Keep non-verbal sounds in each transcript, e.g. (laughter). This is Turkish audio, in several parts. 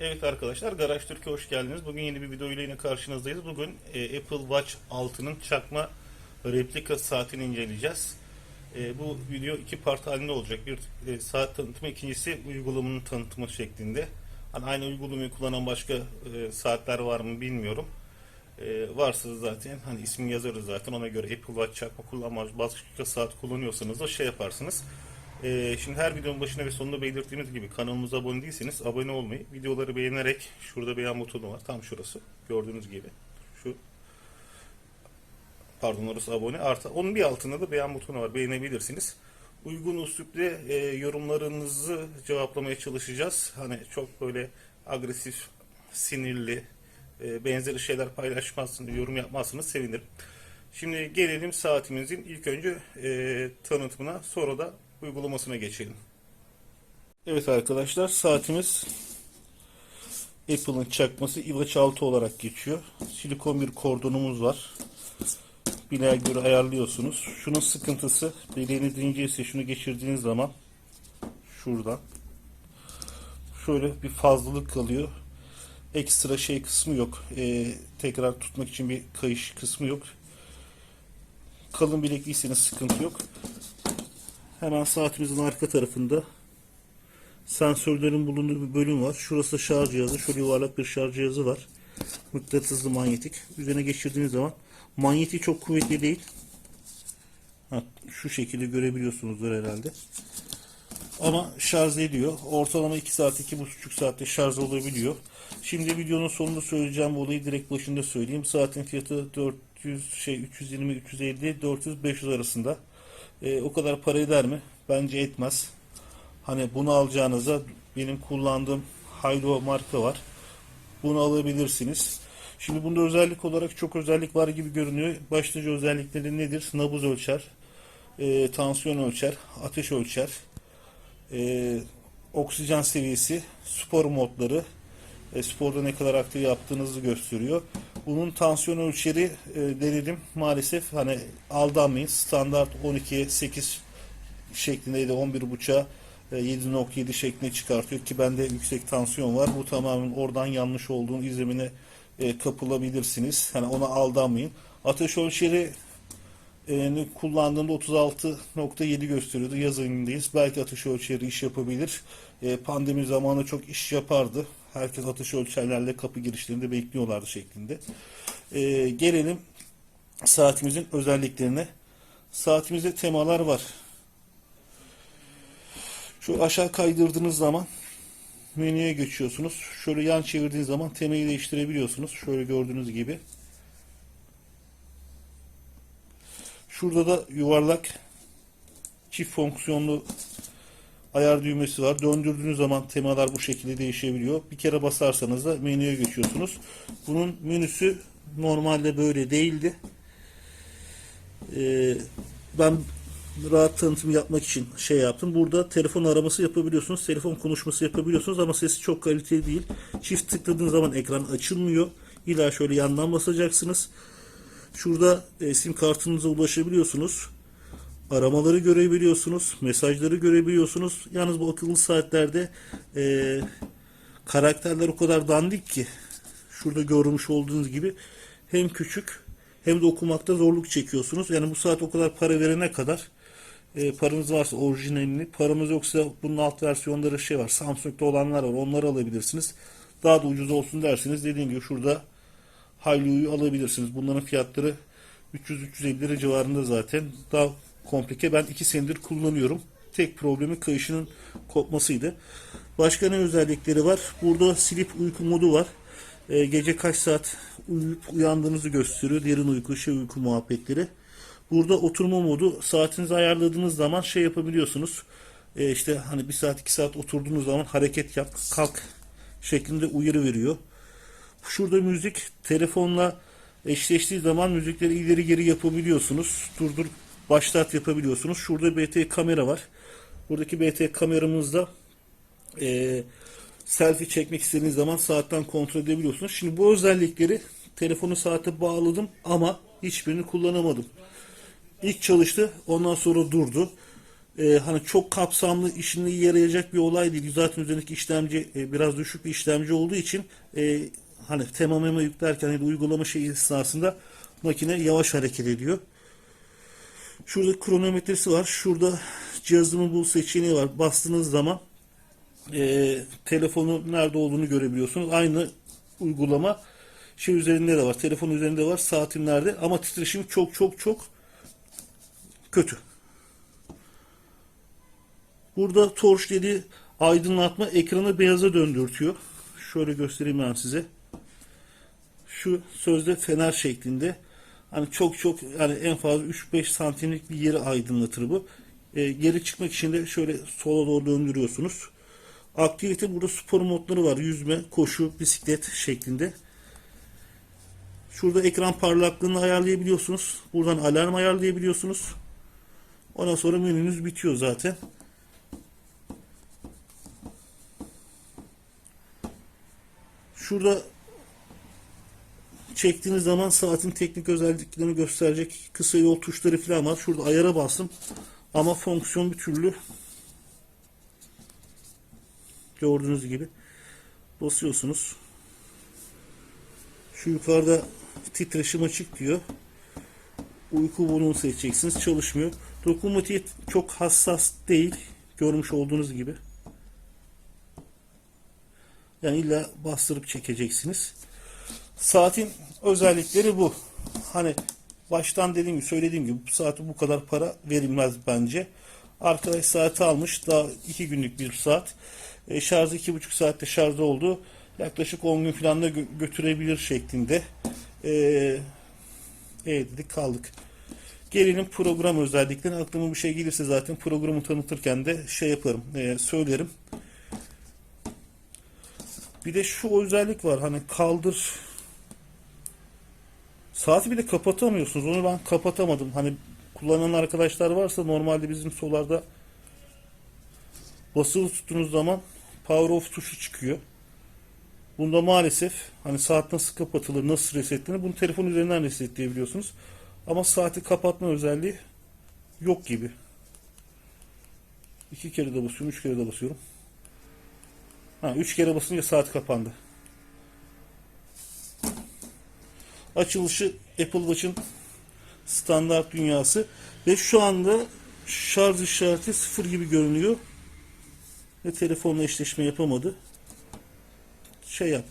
Evet arkadaşlar Garaj Türkiye hoş geldiniz. Bugün yeni bir video ile yine karşınızdayız. Bugün e, Apple Watch 6'nın çakma replika saatini inceleyeceğiz. E, bu video iki part halinde olacak. Bir e, saat tanıtımı, ikincisi uygulamanın tanıtımı şeklinde. Hani aynı uygulamayı kullanan başka e, saatler var mı bilmiyorum. E, varsa zaten hani ismini yazarız zaten ona göre Apple Watch çakma kullanmaz başka saat kullanıyorsanız da şey yaparsınız. Ee, şimdi her videonun başına ve sonunda belirttiğimiz gibi kanalımıza abone değilseniz abone olmayı, videoları beğenerek şurada beğen butonu var. Tam şurası. Gördüğünüz gibi. Şu pardon orası abone. Artı onun bir altında da beğen butonu var. Beğenebilirsiniz. Uygun uslupla e, yorumlarınızı cevaplamaya çalışacağız. Hani çok böyle agresif, sinirli, e, benzeri şeyler paylaşmazsınız, yorum yapmazsınız sevinirim. Şimdi gelelim saatimizin ilk önce e, tanıtımına sonra da uygulamasına geçelim. Evet arkadaşlar saatimiz Apple'ın çakması Iwatch 6 olarak geçiyor. Silikon bir kordonumuz var. Bileğe göre ayarlıyorsunuz. Şunun sıkıntısı bileğiniz inceyse şunu geçirdiğiniz zaman şuradan şöyle bir fazlalık kalıyor. Ekstra şey kısmı yok. Ee, tekrar tutmak için bir kayış kısmı yok. Kalın bilekliyseniz sıkıntı yok. Hemen saatimizin arka tarafında sensörlerin bulunduğu bir bölüm var. Şurası şarj cihazı. Şöyle yuvarlak bir şarj cihazı var. Mıknatıslı manyetik. Üzerine geçirdiğiniz zaman manyetiği çok kuvvetli değil. Ha, şu şekilde görebiliyorsunuzdur herhalde. Ama şarj ediyor. Ortalama 2 saat, 2,5 saatte şarj olabiliyor. Şimdi videonun sonunda söyleyeceğim bu olayı direkt başında söyleyeyim. Saatin fiyatı 400 şey 320 350 400 500 arasında. E, o kadar para eder mi? Bence etmez. Hani bunu alacağınıza benim kullandığım Haydo marka var. Bunu alabilirsiniz. Şimdi bunda özellik olarak çok özellik var gibi görünüyor. Başlıca özellikleri nedir? Nabız ölçer, e, tansiyon ölçer, ateş ölçer, e, oksijen seviyesi, spor modları, e, sporda ne kadar aktif yaptığınızı gösteriyor. Bunun tansiyon ölçeri e, denedim. Maalesef hani aldanmayın. Standart 12'ye 8 şeklindeydi. 11.5'a e, 7.7 şeklinde çıkartıyor ki bende yüksek tansiyon var. Bu tamamen oradan yanlış olduğunu izlemine e, kapılabilirsiniz. Hani ona aldanmayın. Ateş ölçeri e, kullandığımda 36.7 gösteriyordu. Yaz ayındayız. Belki ateş ölçeri iş yapabilir. E, pandemi zamanı çok iş yapardı. Herkes ateş ölçerlerle kapı girişlerinde bekliyorlardı şeklinde. E, gelelim saatimizin özelliklerine. Saatimizde temalar var. Şu aşağı kaydırdığınız zaman menüye geçiyorsunuz. Şöyle yan çevirdiğiniz zaman temayı değiştirebiliyorsunuz. Şöyle gördüğünüz gibi. Şurada da yuvarlak çift fonksiyonlu ayar düğmesi var. Döndürdüğünüz zaman temalar bu şekilde değişebiliyor. Bir kere basarsanız da menüye geçiyorsunuz. Bunun menüsü normalde böyle değildi. Ee, ben rahat tanıtım yapmak için şey yaptım. Burada telefon araması yapabiliyorsunuz. Telefon konuşması yapabiliyorsunuz ama sesi çok kaliteli değil. Çift tıkladığınız zaman ekran açılmıyor. İlla şöyle yandan basacaksınız. Şurada e, sim kartınıza ulaşabiliyorsunuz. Aramaları görebiliyorsunuz. Mesajları görebiliyorsunuz. Yalnız bu akıllı saatlerde e, karakterler o kadar dandik ki şurada görmüş olduğunuz gibi hem küçük hem de okumakta zorluk çekiyorsunuz. Yani bu saat o kadar para verene kadar e, paranız varsa orijinalini, paramız yoksa bunun alt versiyonları şey var. Samsung'da olanlar var. Onları alabilirsiniz. Daha da ucuz olsun derseniz dediğim gibi şurada Hailu'yu alabilirsiniz. Bunların fiyatları 300-350 lira civarında zaten. Daha komplike. Ben 2 senedir kullanıyorum. Tek problemi kayışının kopmasıydı. Başka ne özellikleri var? Burada silip uyku modu var. E, gece kaç saat uyuyup uyandığınızı gösteriyor. Derin uyku, şey uyku muhabbetleri. Burada oturma modu saatinizi ayarladığınız zaman şey yapabiliyorsunuz. E, işte hani bir saat iki saat oturduğunuz zaman hareket yap, kalk şeklinde uyarı veriyor. Şurada müzik telefonla eşleştiği zaman müzikleri ileri geri yapabiliyorsunuz. Durdur başlat yapabiliyorsunuz. Şurada BT kamera var. Buradaki BT kameramızda e, selfie çekmek istediğiniz zaman saatten kontrol edebiliyorsunuz. Şimdi bu özellikleri telefonu saate bağladım ama hiçbirini kullanamadım. İlk çalıştı ondan sonra durdu. e, hani çok kapsamlı işine yarayacak bir olay değil. Zaten üzerindeki işlemci e, biraz düşük bir işlemci olduğu için e, hani tema mema yüklerken ya da uygulama şeyi esnasında makine yavaş hareket ediyor. Şurada kronometresi var. Şurada cihazımı bul seçeneği var. Bastığınız zaman e, telefonu nerede olduğunu görebiliyorsunuz. Aynı uygulama şey üzerinde de var. Telefon üzerinde var. Saatin nerede? Ama titreşim çok çok çok kötü. Burada torch dediği aydınlatma ekranı beyaza döndürtüyor. Şöyle göstereyim ben size. Şu sözde fener şeklinde. Hani çok çok yani en fazla 3-5 santimlik bir yeri aydınlatır bu. E, geri çıkmak için de şöyle sola doğru döndürüyorsunuz. Aktivite burada spor modları var. Yüzme, koşu, bisiklet şeklinde. Şurada ekran parlaklığını ayarlayabiliyorsunuz. Buradan alarm ayarlayabiliyorsunuz. Ondan sonra menünüz bitiyor zaten. Şurada çektiğiniz zaman saatin teknik özelliklerini gösterecek kısa yol tuşları falan var. Şurada ayara bastım. Ama fonksiyon bir türlü gördüğünüz gibi basıyorsunuz. Şu yukarıda titreşim açık diyor. Uyku bunu seçeceksiniz. Çalışmıyor. Dokunmatiğe çok hassas değil. Görmüş olduğunuz gibi. Yani illa bastırıp çekeceksiniz. Saatin özellikleri bu. Hani baştan dediğim gibi söylediğim gibi bu saati bu kadar para verilmez bence. Arkadaş saati almış daha iki günlük bir saat. E, şarjı iki buçuk saatte şarjı oldu. Yaklaşık 10 gün falan da gö- götürebilir şeklinde. E, e dedik kaldık. Gelelim program özelliklerine. Aklıma bir şey gelirse zaten programı tanıtırken de şey yaparım, e, söylerim. Bir de şu özellik var hani kaldır saati bile kapatamıyorsunuz. Onu ben kapatamadım. Hani kullanan arkadaşlar varsa normalde bizim solarda basılı tuttuğunuz zaman power off tuşu çıkıyor. Bunda maalesef hani saat nasıl kapatılır, nasıl resetlenir bunu telefon üzerinden resetleyebiliyorsunuz. Ama saati kapatma özelliği yok gibi. İki kere de basıyorum, üç kere de basıyorum. Ha, üç kere basınca saat kapandı. Açılışı Apple Watch'ın standart dünyası ve şu anda şarj işareti sıfır gibi görünüyor ve telefonla eşleşme yapamadı. Şey yap.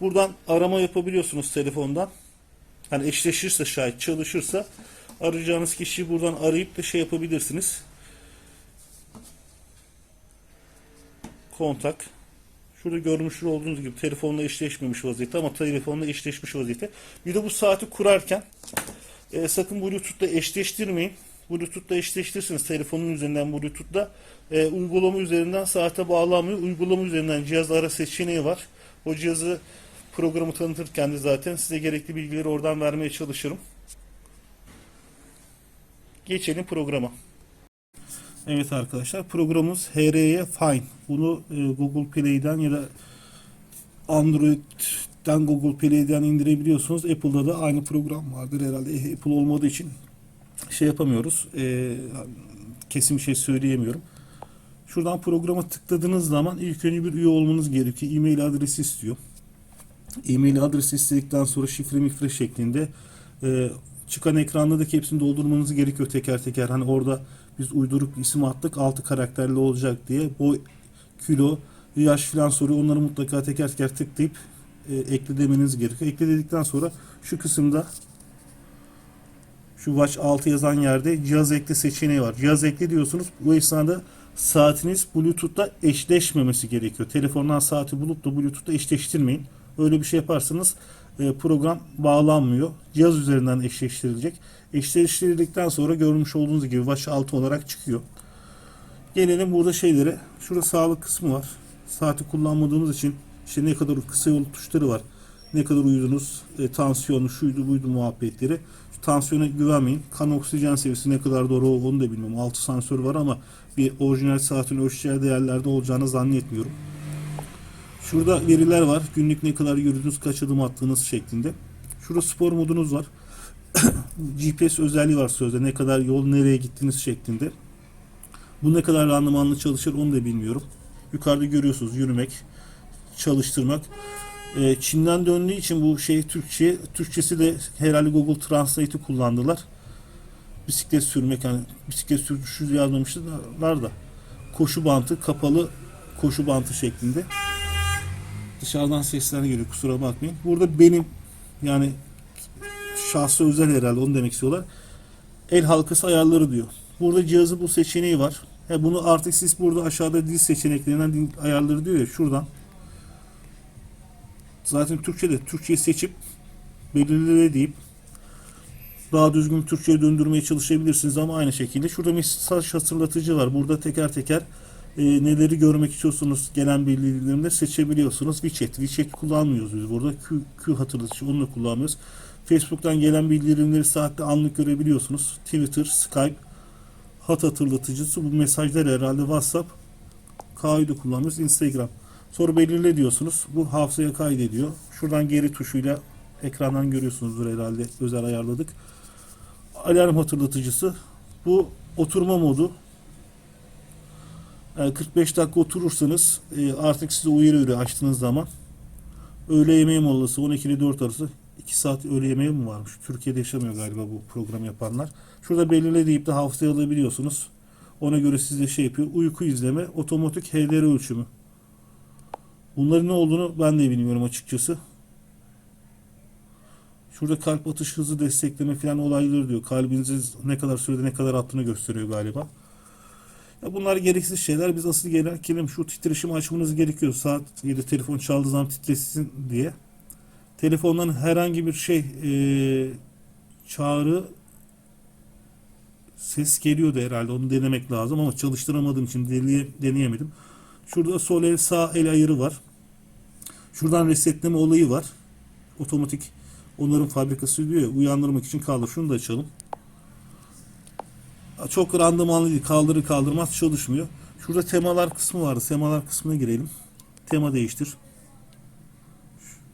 Buradan arama yapabiliyorsunuz telefondan. Hani eşleşirse şayet çalışırsa arayacağınız kişiyi buradan arayıp da şey yapabilirsiniz. kontak. Şurada görmüş olduğunuz gibi telefonla eşleşmemiş vaziyette ama telefonla eşleşmiş vaziyette. Bir de bu saati kurarken e, sakın Bluetooth'la eşleştirmeyin. Bluetooth'la eşleştirirsiniz telefonun üzerinden Bluetooth'la. E, uygulama üzerinden saate bağlanmıyor. Uygulama üzerinden cihaz ara seçeneği var. O cihazı programı tanıtırken de zaten size gerekli bilgileri oradan vermeye çalışırım. Geçelim programa. Evet arkadaşlar programımız HR'ye Fine. Bunu e, Google Play'den ya da Android'den Google Play'den indirebiliyorsunuz. Apple'da da aynı program vardır herhalde. Apple olmadığı için şey yapamıyoruz. E, kesin bir şey söyleyemiyorum. Şuradan programa tıkladığınız zaman ilk önce bir üye olmanız gerekiyor. E-mail adresi istiyor. E-mail adresi istedikten sonra şifre mifre şeklinde e, çıkan ekrandaki hepsini doldurmanız gerekiyor teker teker. Hani orada biz uyduruk isim attık 6 karakterli olacak diye. Boy, kilo, yaş falan soruyor. Onları mutlaka teker teker tıklayıp e, ekle demeniz gerekiyor. Ekle dedikten sonra şu kısımda şu Watch 6 yazan yerde cihaz ekle seçeneği var. Cihaz ekle diyorsunuz. Bu esnada saatiniz Bluetooth'la eşleşmemesi gerekiyor. Telefondan saati bulup da Bluetooth'la eşleştirmeyin. Öyle bir şey yaparsanız program bağlanmıyor. Cihaz üzerinden eşleştirilecek. Eşleştirildikten sonra görmüş olduğunuz gibi Watch 6 olarak çıkıyor. Gelelim burada şeylere. Şurada sağlık kısmı var. Saati kullanmadığımız için işte ne kadar kısa yol tuşları var. Ne kadar uyudunuz, e, tansiyonu, şuydu buydu muhabbetleri. Şu tansiyona güvenmeyin. Kan oksijen seviyesi ne kadar doğru onu da bilmiyorum. 6 sensör var ama bir orijinal saatin ölçeceği değerlerde olacağını zannetmiyorum. Şurada veriler var. Günlük ne kadar yürüdünüz, kaç adım attığınız şeklinde. Şurada spor modunuz var. (clears throat) GPS özelliği var sözde ne kadar yol nereye gittiniz şeklinde. Bu ne kadar randımanlı çalışır onu da bilmiyorum. Yukarıda görüyorsunuz yürümek, çalıştırmak. Ee, Çin'den döndüğü için bu şey Türkçe, Türkçesi de herhalde Google Translate'i kullandılar. Bisiklet sürmek hani bisiklet sürüşü yazmamışlar da koşu bantı kapalı koşu bantı şeklinde. Dışarıdan sesler geliyor kusura bakmayın. Burada benim yani şahsı özel herhalde onu demek istiyorlar. El halkası ayarları diyor. Burada cihazı bu seçeneği var. He bunu artık siz burada aşağıda dil seçeneklerinden dil ayarları diyor ya şuradan. Zaten Türkçe'de Türkçeyi seçip belirle deyip daha düzgün Türkçe'ye döndürmeye çalışabilirsiniz ama aynı şekilde şurada mesaj hatırlatıcı var. Burada teker teker e, neleri görmek istiyorsunuz gelen bildirimleri seçebiliyorsunuz. WeChat. WeChat kullanmıyoruz biz burada. Q, Q hatırlatıcı onu da kullanmıyoruz. Facebook'tan gelen bildirimleri saatte anlık görebiliyorsunuz. Twitter, Skype, hat hatırlatıcısı bu mesajlar herhalde WhatsApp kaydı kullanıyoruz. Instagram. Sonra belirle diyorsunuz. Bu hafızaya kaydediyor. Şuradan geri tuşuyla ekrandan görüyorsunuzdur herhalde özel ayarladık. Alarm hatırlatıcısı. Bu oturma modu. Yani 45 dakika oturursanız e, artık size uyarı veriyor açtığınız zaman. Öğle yemeği molası 12 ile 4 arası 2 saat öğle yemeği mi varmış? Türkiye'de yaşamıyor galiba bu program yapanlar. Şurada belirle deyip de haftaya alabiliyorsunuz. Ona göre size şey yapıyor. Uyku izleme, otomatik HDR ölçümü. Bunların ne olduğunu ben de bilmiyorum açıkçası. Şurada kalp atış hızı destekleme falan olayları diyor. Kalbinizin ne kadar sürede ne kadar attığını gösteriyor galiba. Bunlar gereksiz şeyler. Biz asıl gelen şu titreşimi açmanız gerekiyor. Saat 7 telefon çaldığı zaman titresin diye. Telefondan herhangi bir şey e, çağrı ses geliyordu herhalde. Onu denemek lazım ama çalıştıramadığım için deneye, deneyemedim. Şurada sol el sağ el ayarı var. Şuradan resetleme olayı var. Otomatik onların fabrikası diyor ya uyandırmak için kaldır. Şunu da açalım. Çok randımanlı değil. Kaldırır kaldırmaz çalışmıyor. Şurada temalar kısmı vardı. Temalar kısmına girelim. Tema değiştir.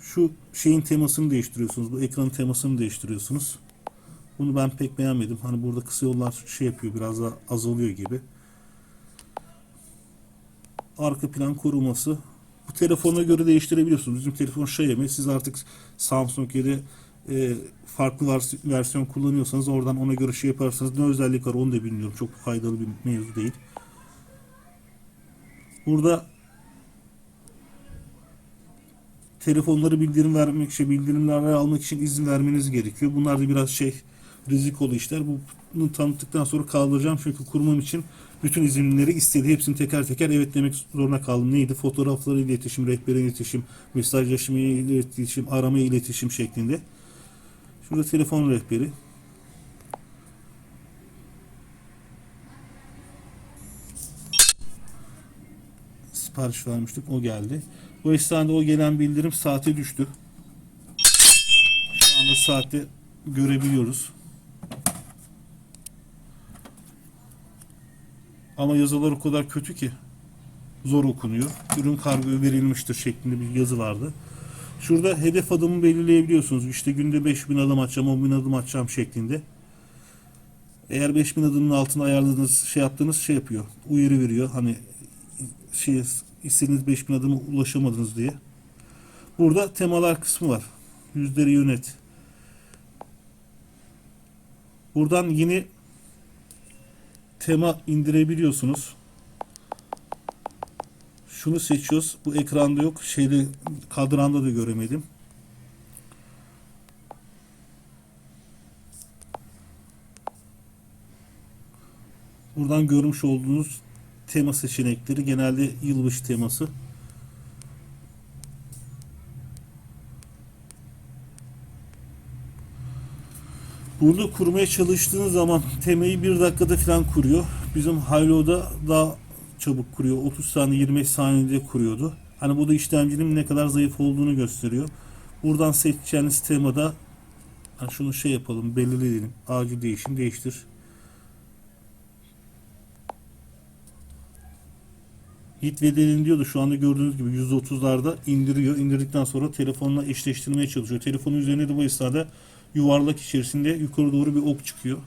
Şu şeyin temasını değiştiriyorsunuz. Bu ekranın temasını değiştiriyorsunuz. Bunu ben pek beğenmedim. Hani burada kısa yollar şey yapıyor. Biraz daha azalıyor gibi. Arka plan koruması. Bu telefona göre değiştirebiliyorsunuz. Bizim telefon Xiaomi. Siz artık Samsung ya da e, farklı vers- versiyon kullanıyorsanız oradan ona göre şey yaparsanız ne özellik var onu da bilmiyorum. Çok faydalı bir mevzu değil. Burada telefonları bildirim vermek şey bildirimleri almak için izin vermeniz gerekiyor. Bunlar da biraz şey rizikolu işler. Bunu tanıttıktan sonra kaldıracağım çünkü kurmam için bütün izinleri istedi. Hepsini teker teker evet demek zorunda kaldım. Neydi? Fotoğrafları iletişim, rehber iletişim, mesajlaşma iletişim, arama iletişim şeklinde. Şurada telefon rehberi. Sipariş vermiştik. O geldi. Bu esnada o gelen bildirim saate düştü. Şu anda saati görebiliyoruz. Ama yazılar o kadar kötü ki zor okunuyor. Ürün kargo verilmiştir şeklinde bir yazı vardı. Şurada hedef adımı belirleyebiliyorsunuz. İşte günde 5000 adım atacağım, 10.000 adım atacağım şeklinde. Eğer 5000 adımın altına ayarladığınız şey yaptığınız şey yapıyor. Uyarı veriyor. Hani şey istediğiniz 5000 adıma ulaşamadınız diye. Burada temalar kısmı var. Yüzleri yönet. Buradan yeni tema indirebiliyorsunuz. Şunu seçiyoruz. Bu ekranda yok. Şeyde kadranda da göremedim. Buradan görmüş olduğunuz tema seçenekleri genelde yılbaşı teması. Burada kurmaya çalıştığınız zaman temayı bir dakikada falan kuruyor. Bizim Halo'da daha çabuk kuruyor. 30 saniye 25 saniyede kuruyordu. Hani bu da işlemcinin ne kadar zayıf olduğunu gösteriyor. Buradan seçeceğiniz temada hani şunu şey yapalım belirleyelim. Acil değişim değiştir. Hit ve delin diyordu şu anda gördüğünüz gibi %30'larda indiriyor. İndirdikten sonra telefonla eşleştirmeye çalışıyor. Telefonun üzerinde de bu esnada yuvarlak içerisinde yukarı doğru bir ok çıkıyor.